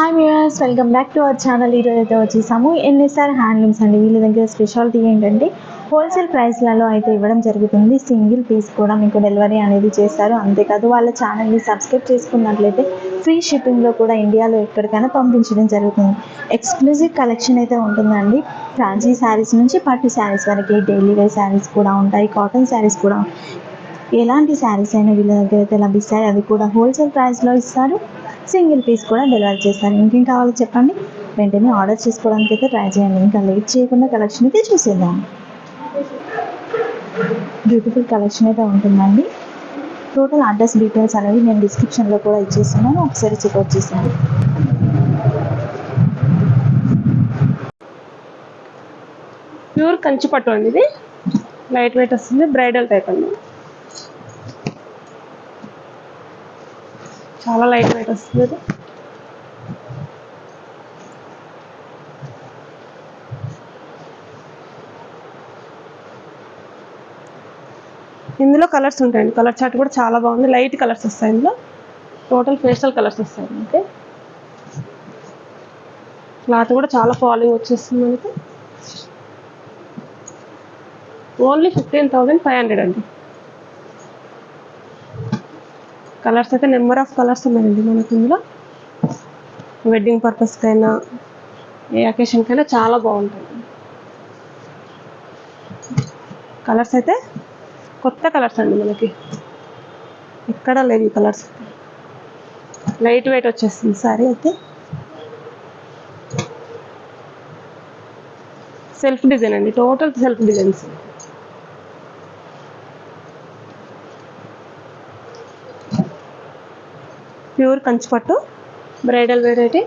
Hi viewers welcome back to our channel ఈరోజు అయితే వచ్చేసాము. ఎన్ఎస్ఆర్ హ్యాండ్లూమ్స్ అండి? వీళ్ళ దగ్గర స్పెషాలిటీ ఏంటంటే హోల్సేల్ ప్రైస్లలో అయితే ఇవ్వడం జరుగుతుంది. సింగిల్ పీస్ కూడా మీకు డెలివరీ అనేది చేస్తారు. అంతేకాదు వాళ్ళ ఛానల్ని సబ్స్క్రైబ్ చేసుకున్నట్లయితే ఫ్రీ షిప్పింగ్లో కూడా ఇండియాలో ఎక్కడికైనా పంపించడం జరుగుతుంది. ఎక్స్క్లూజివ్ కలెక్షన్ అయితే ఉంటుందండి. ఫ్రాన్సీ శారీస్ నుంచి పట్టు శారీస్ వరకు డైలీ వేర్ శారీస్ కూడా ఉంటాయి. కాటన్ శారీస్ కూడా. ఎలాంటి శారీస్ అయినా వీళ్ళ దగ్గర అయితే లభిస్తాయి. అది కూడా హోల్సేల్ ప్రైస్లో ఇస్తారు. సింగిల్ పీస్ కూడా డెలివరీ చేస్తాను. ఇంకేం కావాలో చెప్పండి. వెంటనే ఆర్డర్ చేసుకోవడానికి అయితే ట్రై చేయండి. ఇంకా లేట్ చేయకుండా కలెక్షన్ అయితే చూసేద్దాం. బ్యూటిఫుల్ కలెక్షన్ అయితే ఉంటుందండి. టోటల్ అడ్రస్ డీటెయిల్స్ అనేవి నేను డిస్క్రిప్షన్లో కూడా ఇచ్చేస్తున్నాను. ఒకసారి చెక్అవుట్ చేసాను ప్యూర్ కంచి పట్టు అండి ఇది. లైట్ వెయిట్ వస్తుంది. బ్రైడల్ టైప్ అండి. చాలా లైట్ వెయిట్ వస్తుంది ఇందులో కలర్స్ ఉంటాయండి. కలర్ చార్ట్ కూడా చాలా బాగుంది. లైట్ కలర్స్ వస్తాయి ఇందులో. టోటల్ ఫేషియల్ కలర్స్ వస్తాయి మనకి. క్లాత్ కూడా చాలా ఫాలింగ్ వచ్చేస్తుంది మనకి. Only fifteen thousand five hundred అండి. కలర్స్ అయితే నెంబర్ ఆఫ్ కలర్స్ ఉన్నాయండి మనకి ఇందులో. వెడ్డింగ్ పర్పస్కైనా ఏ అకేషన్కైనా చాలా బాగుంటుంది కలర్స్ అయితే కొత్త కలర్స్ అండి మనకి. ఎక్కడ లేవు ఈ కలర్స్ లైట్ వెయిట్ వచ్చేస్తుంది సారీ అయితే. సెల్ఫ్ డిజైన్ అండి. టోటల్ సెల్ఫ్ డిజైన్స్ ప్యూర్ కంచిపట్టు. బ్రైడల్ వెరైటీ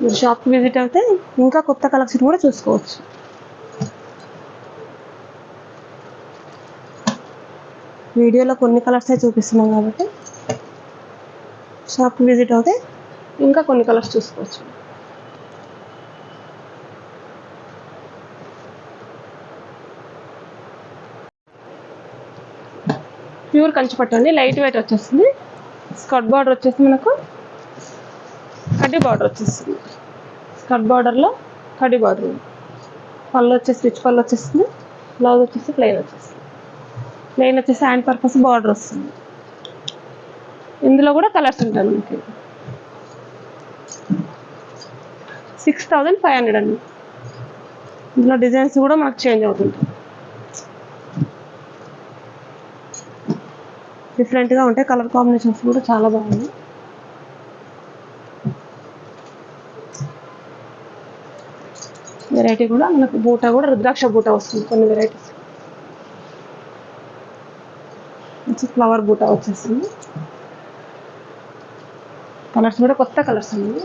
మీరు షాప్కి విజిట్ అయితే ఇంకా కొత్త కలెక్షన్ కూడా చూసుకోవచ్చు. వీడియోలో కొన్ని కలర్సే చూపిస్తున్నాం కాబట్టి షాప్కి విజిట్ అవుతే ఇంకా కొన్ని కలర్స్ చూసుకోవచ్చు. ప్యూర్ కంచిపట్టు అండి. లైట్ వెయిట్ వచ్చేస్తుంది. స్కర్ట్ బార్డర్ వచ్చేసి మనకు కడ్డీ బార్డర్ వచ్చేస్తుంది. స్కర్ట్ బార్డర్లో కడ్డీ బార్డర్ పళ్ళు వచ్చేసి రిచ్ పళ్ళు వచ్చేస్తుంది. బ్లౌజ్ వచ్చేసి ప్లెయిన్ వచ్చేస్తుంది. ప్లెయిన్ వచ్చేసి హ్యాండ్ పర్పస్ బార్డర్ వస్తుంది. ఇందులో కూడా కలర్స్ ఉంటాయి మనకి. సిక్స్ థౌజండ్ ఫైవ్ హండ్రెడ్ అండి. ఇందులో డిజైన్స్ కూడా మనకు చేంజ్ అవుతుంటాయి. డిఫరెంట్గా ఉంటాయి కలర్ కాంబినేషన్స్ కూడా చాలా బాగుంది. వెరైటీ కూడా మనకు బూట కూడా రుద్రాక్ష బూట వస్తుంది కొన్ని వెరైటీస్ మంచి ఫ్లవర్ బూట వచ్చేస్తుంది కలర్స్ కూడా కొత్త కలర్స్ అండి.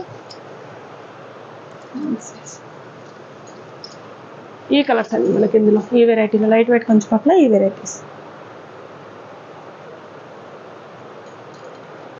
ఈ కలర్స్ అండి మనకి ఇందులో. ఈ వెరైటీలో లైట్ వెయిట్ కొంచెం పట్ల ఈ వెరైటీస్